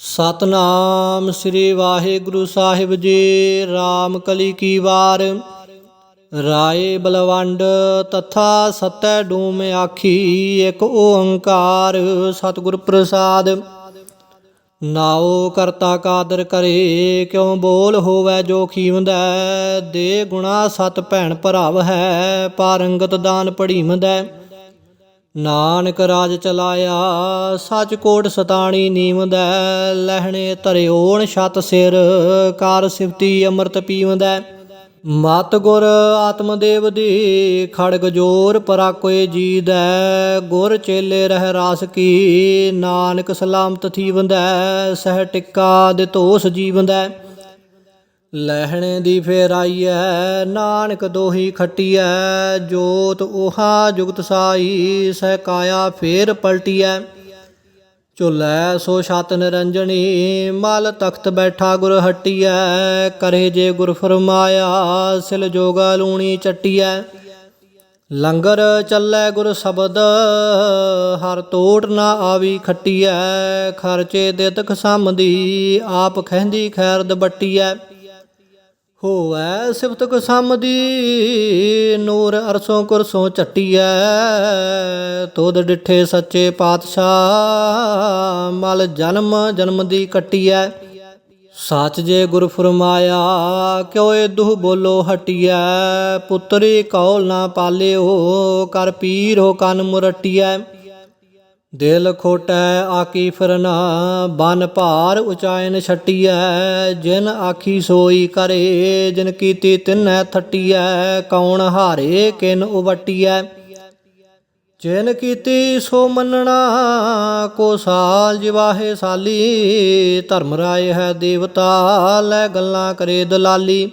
ਸਤਨਾਮ ਸ੍ਰੀ ਵਾਹਿਗੁਰੂ ਸਾਹਿਬ ਜੀ, ਰਾਮ ਕਲੀ ਕੀ ਵਾਰ। ਰਾਏ ਬਲਵੰਡ ਤਥਾ ਸਤੈ ਡੂਮ ਆਖੀ, ਇੱਕ ਓੰਕਾਰ ਸਤਿਗੁਰ ਪ੍ਰਸਾਦ। ਨਾਉ ਕਰਤਾ ਕਾਦਰ ਕਰੇ, ਕਿਉ ਬੋਲ ਹੋਵੇ ਜੋ ਖੀਵੰਦਾ ਦੇ ਗੁਣਾ ਸਤ ਭੈਣ ਭਰਾਵ ਹੈ, ਪਾਰੰਗਤ ਦਾਨ ਪੜੀਮਦਾ ਨਾਨਕ ਰਾਜ ਚਲਾਇਆ, ਸੱਚ ਕੋਟ ਸਤਾਣੀ ਨੀਵਦਾ ਲਹਿਣੇ ਧਰਿਓਣ ਛਤ ਸਿਰ ਕਾਰ ਸਿਫਤੀ ਅੰਮ੍ਰਿਤ ਪੀਵਦੈ ਮਤ ਗੁਰ ਆਤਮਦੇਵ ਦੀ, ਖੜਗ ਜੋਰ ਪਰਾ ਕੋਏ ਜੀਦੈ ਗੁਰ ਚੇਲੇ ਰਹਿ ਰਾਸ ਕੀ, ਨਾਨਕ ਸਲਾਮਤ ਥੀਵੰਦਾ ਸਹਿ ਟਿੱਕਾ ਦਿਤੋਸ ਤੋਸ ਲਹਿਣੇ ਦੀ ਫੇਰ ਆਈਐ ਨਾਨਕ ਦੋਹੀ ਖੱਟੀਐ, ਜੋਤ ਉਹਾ ਜੁਗਤ ਸਾਈ, ਸਹਿ ਕਾਇਆ ਫੇਰ ਪਲਟੀਐ। ਝੁਲੈ ਸੋ ਛਤ ਨਿਰੰਜਣੀ, ਮਲ ਤਖਤ ਬੈਠਾ ਗੁਰ ਹਟੀਐ, ਕਰੇ ਜੇ ਗੁਰ ਫਰਮਾਇਆ, ਸਿਲ ਜੋਗਾ ਲੂਣੀ ਚਟੀਐ। ਲੰਗਰ ਚੱਲੈ ਗੁਰ ਸ਼ਬਦ, ਹਰ ਤੋੜ ਨਾ ਆਵੀ ਖੱਟੀਐ, ਖਰਚੇ ਦੇ ਤਖ ਸੰਮਦੀ ਆਪ ਖਹਿੰਦੀ ਖੈਰ ਦਬਟੀਐ। ਹੋਵੈ ਸਿਫਤ ਕੋ ਸਮਦੀ ਨੂਰ ਅਰਸੋਂ ਕੁਰਸੋਂ ਝਟੀਐ, ਤੋਦ ਡਿਠੇ ਸੱਚੇ ਪਾਤਸ਼ਾਹ, ਮਲ ਜਨਮ ਜਨਮ ਦੀ ਕਟੀਐ। ਸੱਚ ਜੇ ਗੁਰ ਫਰਮਾਇਆ ਕਿਉ ਇਹ ਦੁਹ ਬੋਲੋ ਹਟੀਐ? ਪੁੱਤਰੀ ਕੌਲ ਨਾ ਪਾਲਿਓ, ਕਰ ਪੀਰ ਹੋ ਕੰਨ ਮੁਰਟੀਐ। ਦਿਲ ਖੋਟੈ ਆਕੀ ਫਿਰਨਾ, ਬਨ ਭਾਰ ਉਚਾਇਨ ਛਟੀਐ, ਜਿਨ ਆਖੀ ਸੋਈ ਕਰੇ, ਜਿਨ ਕੀਤੀ ਤਿਨੈ ਥਟੀਐ, ਕੌਣ ਹਾਰੇ ਕਿਨ ਉਵਟੀਐ। ਜਿਨ ਕੀਤੀ ਸੋ ਮੰਨਣਾ, ਕੋ ਸਾਲ ਜਿਵਾਹੇ ਸਾਲੀ, ਧਰਮ ਰਾਏ ਹੈ ਦੇਵਤਾ, ਲੈ ਗੱਲਾਂ ਕਰੇ ਦਲਾਲੀ।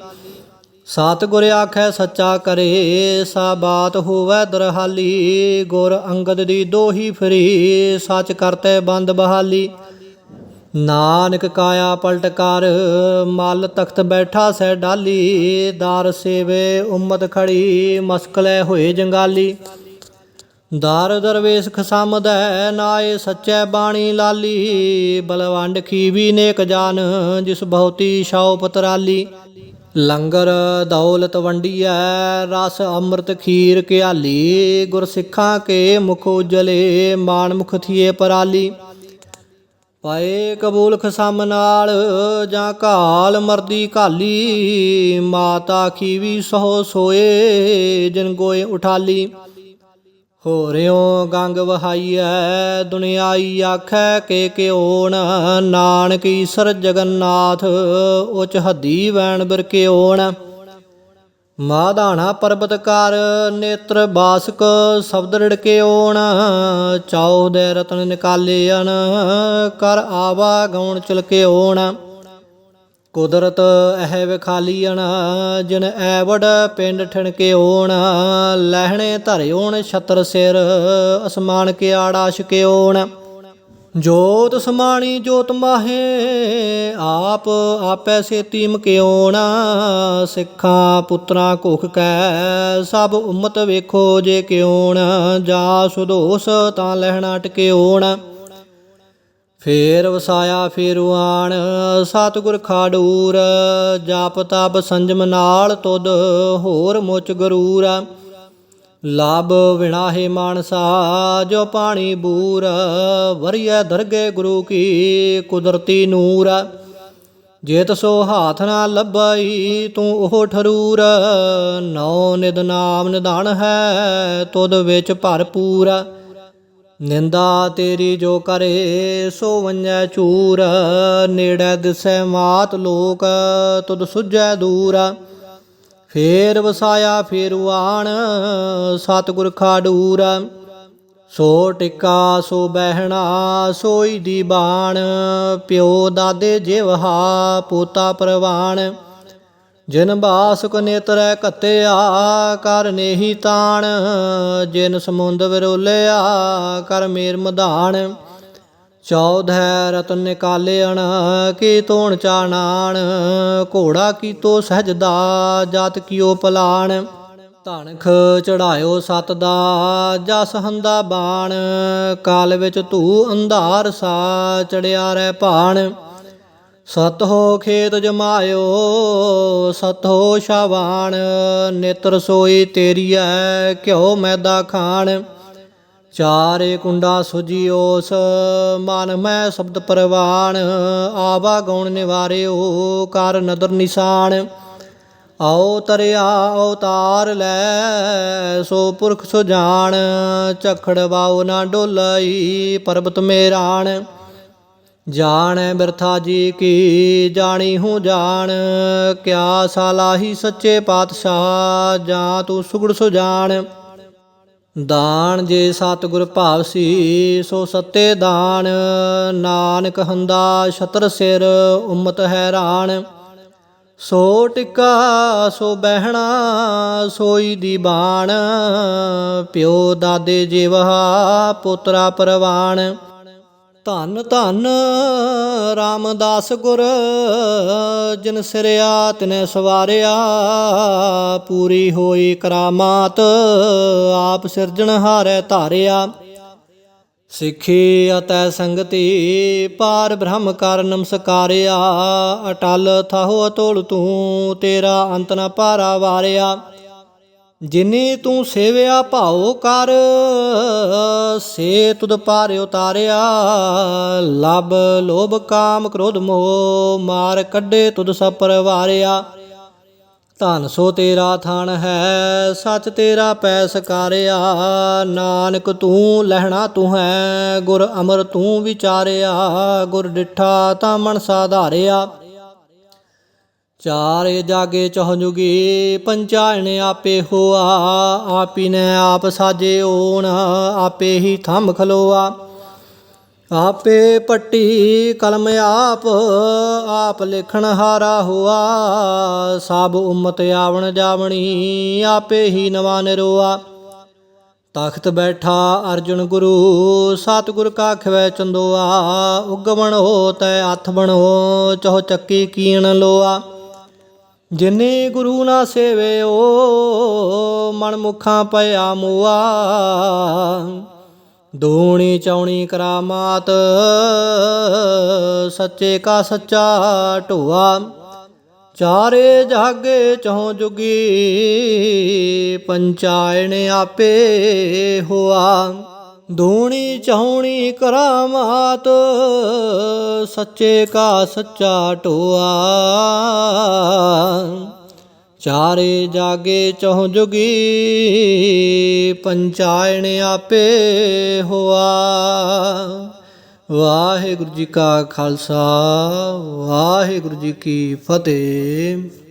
ਸਤਿਗੁਰ ਆਖੈ ਸੱਚਾ ਕਰੇ ਸਾ ਬਾਤ ਹੋਵੈ ਦਰਹਾਲੀ। ਗੁਰ ਅੰਗਦ ਦੀ ਦੋਹੀ ਫਰੀ, ਸੱਚ ਕਰਤੇ ਬੰਦ ਬਹਾਲੀ। ਨਾਨਕ ਕਾਇਆ ਪਲਟ ਕਰ, ਮਲ ਤਖਤ ਬੈਠਾ ਸੈ ਡਾਲੀ। ਦਾਰ ਸੇਵੇ ਉਮਤ ਖੜੀ, ਮਸਕਲੇ ਹੋਏ ਜੰਗਾਲੀ। ਦਾਰ ਦਰਵੇਸ਼ ਖਸਮਦੈ, ਨਾਏ ਸੱਚੈ ਬਾਣੀ ਲਾਲੀ। ਬਲਵੰਡ ਖੀਵੀ ਨੇਕ ਜਾਨ, ਜਿਸ ਬਹੁਤੀ ਸ਼ਾਉ ਪਤਰਾਲੀ। ਲੰਗਰ ਦੌਲਤ ਵੰਡੀਐ, ਰਸ ਅੰਮ੍ਰਿਤ ਖੀਰ ਕਿਆਲੀ ਗੁਰ ਸਿੱਖਾਂ ਕੇ ਮੁਖ ਉਜਲੇ ਮਾਨ ਮੁਖ ਥੀਏ ਪਰਾਲੀ। ਪਾਏ ਕਬੂਲ ਖਸਮ ਨਾਲ ਜਾਂ ਕਾਲ ਮਰਦੀ ਕਾਲੀ ਮਾਤਾ ਖੀਵੀ ਸੋ ਸੋਏ, ਜਿਨ ਗੋਏ ਉਠਾਲੀ। ਹੋਰਿਓ ਗੰਗ ਵਹਾਈਐ, ਦੁਨਿਆਈ ਆਖੈ ਕੇ ਕਿਉਣ? ਨਾਨਕ ਈਸਰ ਜਗਨਨਾਥ, ਉਚ ਹੱਦੀ ਵੈਣ ਬਿਰਕਿਉਣ ਮਾਧਾਣਾ ਪਰਬਤ ਕਰ, ਨੇਤਰ ਬਾਸਕ ਸ਼ਬਦ ਰੜਕਿਉਣ ਚਾਉ ਦੇ ਰਤਨ ਨਿਕਾਲਿਆਨ ਕਰ ਆਵਾ ਗਉਣ ਚਲਕਿਉਣ ਕੁਦਰਤ ਇਹ ਵਿਖਾਲੀਣ ਜਿਨ ਐਵੜ ਪਿੰਡ ਠਣਕਿਉਣ ਲਹਿਣੇ ਧਰਿਓਣ ਛਤਰ ਸਿਰ, ਅਸਮਾਨ ਕਿਆੜਾ ਛਕਿਉਣ ਜੋਤ ਸਮਾਣੀ ਜੋਤ ਮਾਹੇ, ਆਪ ਆਪੈ ਸੇਤੀ ਮਕਿਉਣ ਸਿੱਖਾਂ ਪੁੱਤਰਾਂ ਕੁਖ ਕੈ, ਸਭ ਉਮਤ ਵੇਖੋ ਜੇ ਕਿਉਣ ਜਾ ਸੁਦੋਸ ਤਾਂ ਲਹਿਣਾ ਟਕਿਉਣ ਫੇਰ ਵਸਾਇਆ ਫੇਰਵਾਨ ਸਤਿਗੁਰ ਖਾਡੂਰ, ਜਾਪ ਤਪ ਸੰਜਮ ਨਾਲ ਤੁਧ, ਹੋਰ ਮੁਚ ਗਰੂਰ। ਲਾਭ ਵਿਣਾਹੇ ਮਾਨਸਾ, ਜੋ ਪਾਣੀ ਬੂਰ ਵਰਿਆ ਦਰਗੇ ਗੁਰੂ ਕੀ ਕੁਦਰਤੀ ਨੂਰ। ਜੇਤ ਸੋ ਹਾਥ ਨਾ ਲੱਭਈ, ਤੂੰ ਉਹ ਠਰੂਰ। ਨੌ ਨਿਦ ਨਾਮ ਨਿਧਾਨ ਹੈ, ਤੁਧ ਵਿੱਚ ਭਰਪੂਰ। ਨਿੰਦਾ ਤੇਰੀ ਜੋ ਕਰੇ, ਸੋ ਵੰਜੈ ਚੂਰ। ਨੇੜੇ ਦਿਸੈ ਮਾਤ ਲੋਕ, ਤੁਧ ਸੁਝੈ ਦੂਰ। ਫੇਰ ਵਸਾਇਆ ਫੇਰਵਾਨ ਸਤਿਗੁਰ ਖਾਡੂਰ ਸੋ ਟਿਕਾ, ਸੋ ਬਹਿਣਾ, ਸੋਈ ਦੀ ਬਾਣ, ਪਿਓ ਦਾਦੇ ਜਿਵਹਾ, ਪੋਤਾ ਪ੍ਰਵਾਣ। ਜਿਨ ਬਾਸੁਕ ਨੇਤਰੈ ਕੱਤਿਆ ਕਰ ਨੇਹੀ ਤਾਣ। ਜਿਨ ਸਮੁੰਦ ਵਿਰੋਲਿਆ, ਕਰ ਮੇਰ ਮਧਾਨ ਚੌਧੈ ਰਤਨ ਨਿਕਾਲਿਆਣ ਕੀ ਤੋਣ ਚਾਣਾਣ। ਘੋੜਾ ਕੀਤੋ ਸਹਜਦਾ, ਜਾਤ ਕੀਓ ਪਲਾਣ। ਧਨਖ ਚੜਾਇਓ ਸਤ ਦਾ, ਜਸ ਹੰਦਾ ਬਾਣ। ਕਾਲ ਵਿੱਚ ਧੂ ਅੰਧਾਰ ਸਾ, ਚੜਿਆ ਰਹਿ ਭਾਣ। ਸਤ ਹੋ ਖੇਤ ਜਮਾਇਓ, ਸਤ ਹੋ ਸ਼ਾਵਾਨ, ਨੇਤਰ ਸੋਈ ਤੇਰੀ ਐ ਘਿਓ ਮੈਦਾ ਖਾਣ। ਚਾਰੇ ਕੁੰਡਾ ਸੁਜੀਓਸ, ਮਨ ਮੈਂ ਸ਼ਬਦ ਪਰਵਾਨ ਆਵਾ ਗਉਣ ਨਿਵਾਰਿਓ, ਕਰ ਨਦਰ ਨਿਸ਼ਾਨ। ਆਓ ਤਰਿਆ ਅਵਤਾਰ ਲੈ, ਸੋ ਪੁਰਖ ਸੋ ਜਾਣ। ਝਖੜ ਵਾਉ ਨਾ ਡੋਲਈ, ਪਰਬਤ ਮੇਰਾਣ। ਜਾਣੈ ਬਿਰਥਾ ਜੀ ਕੀ, ਜਾਣੀ ਹੂੰ ਜਾਣ। ਕਿਆ ਸਾਲਾਹੀ ਸੱਚੇ ਪਾਤਸ਼ਾਹ, ਜਾਂ ਤੂੰ ਸੁਗੜ ਸੋ ਜਾਣ। ਦਾਨ ਜੇ ਸਤਿਗੁਰ ਭਾਵ ਸੀ ਸੋ ਸੱਤੇ ਦਾਨ। ਨਾਨਕ ਹੰਦਾ ਛਤਰ ਸਿਰ, ਉਮਤ ਹੈਰਾਨ। ਸੋ ਟਿੱਕਾ, ਸੋ ਬਹਿਣਾ, ਸੋਈ ਦੀ ਬਾਣ। ਪਿਓ ਦਾਦੇ ਜੀਵਹਾ, ਪੁੱਤਰਾ ਪਰਵਾਨ ਧੰਨ ਧੰਨ ਰਾਮਦਾਸ ਗੁਰ, ਜਿਨ ਸਿਰਿਆ ਤਿਨੇ ਸਵਾਰਿਆ, ਪੂਰੀ ਹੋਈ ਕਰਾਮਾਤ, ਆਪ ਸਿਰਜਣ ਹਾਰੈ ਧਾਰਿਆ। ਸਿੱਖੀ ਅਤੈ ਸੰਗਤੀ ਪਾਰ ਬ੍ਰਹਮ ਕਰ ਨਮਸਕਾਰਿਆ, ਅਟਲ ਥਾਹੋ ਅਤੋਲ ਤੂੰ ਤੇਰਾ ਅੰਤ ਨ ਪਾਰਾ ਵਾਰਿਆ। ਜਿਨੇ ਤੂੰ ਸੇਵਿਆ ਭਾਉ ਕਰ ਸੇ ਤੁਧ ਪਾਰ ਉਤਾਰਿਆ। ਲਬ ਲੋਭ ਕਾਮ ਕ੍ਰੋਧ ਮੋਹ ਮਾਰ ਕੱਢੇ ਤੁਧ ਸਭ ਪਰਵਾਰਿਆ। ਧਨ ਸੋ ਤੇਰਾ ਥਾਨ ਹੈ, ਸੱਚ ਤੇਰਾ ਪੈ ਸਕਾਰਿਆ ਨਾਨਕ ਤੂੰ ਲਹਿਣਾ ਤੂੰ ਹੈ, ਗੁਰ ਅਮਰ ਤੂੰ ਵਿਚਾਰਿਆ। ਗੁਰ ਡਿਠਾ ਤਾਂ ਮਨ ਸਾਧਾਰਿਆ ਚਾਰੇ ਜਾਗੇ ਚਹੁਜੁਗੀ ਪੰਚਾਇਣ ਆਪੇ ਹੋਆ। ਆਪੀ ਨੇ ਆਪ ਸਾਜੇ ਓਣ, ਆਪੇ ਹੀ ਥੰਮ ਖਲੋਆ। ਆਪੇ ਪੱਟੀ ਕਲਮ ਆਪ ਆਪ ਲਿਖਣ ਹਾਰਾ ਹੋਆ। ਸਭ ਉਮਤ ਆਵਣ ਜਾਵਣੀ, ਆਪੇ ਹੀ ਨਵਾ ਨਿਰੋਆ। ਤਖਤ ਬੈਠਾ ਅਰਜੁਨ ਗੁਰੂ, ਸਤਿਗੁਰ ਕਾ ਖਵੈ ਚੰਦੋਆ। ਉਗਵਣ ਹੋ ਤੈ ਹੱਥ ਬਣੋ, ਚਹੁ ਚੱਕੀ ਕੀਣ ਲੋਆ। ਜਿਨੇ ਗੁਰੂ ਨਾ ਸੇਵਿਓ ਮਨ ਮੁਖਾਂ ਪਿਆ ਮੋਆ। ਦੂਣੀ ਚੌਣੀ ਕਰਾਮਾਤ, ਸੱਚੇ ਕਾ ਸੱਚਾ ਢੋਆ। ਚਾਰੇ ਜਾਗੇ ਚਹੁ ਜੁਗੀ, ਪੰਚਾਇਣ ਆਪੇ ਹੋਆ। ਦੂਣੀ ਚਾਹਣੀ ਕਰਾਮਾਤ, ਸੱਚੇ ਕਾ ਸੱਚਾ ਟੋਆ ਚਾਰੇ ਜਾਗੇ ਚਹੁ ਜੁਗੀ, ਪੰਚਾਇਣ ਆਪੇ ਹੋਆ। ਵਾਹਿਗੁਰੂ ਜੀ ਕਾ ਖਾਲਸਾ, ਵਾਹਿਗੁਰੂ ਜੀ ਕੀ ਫਤਿਹ।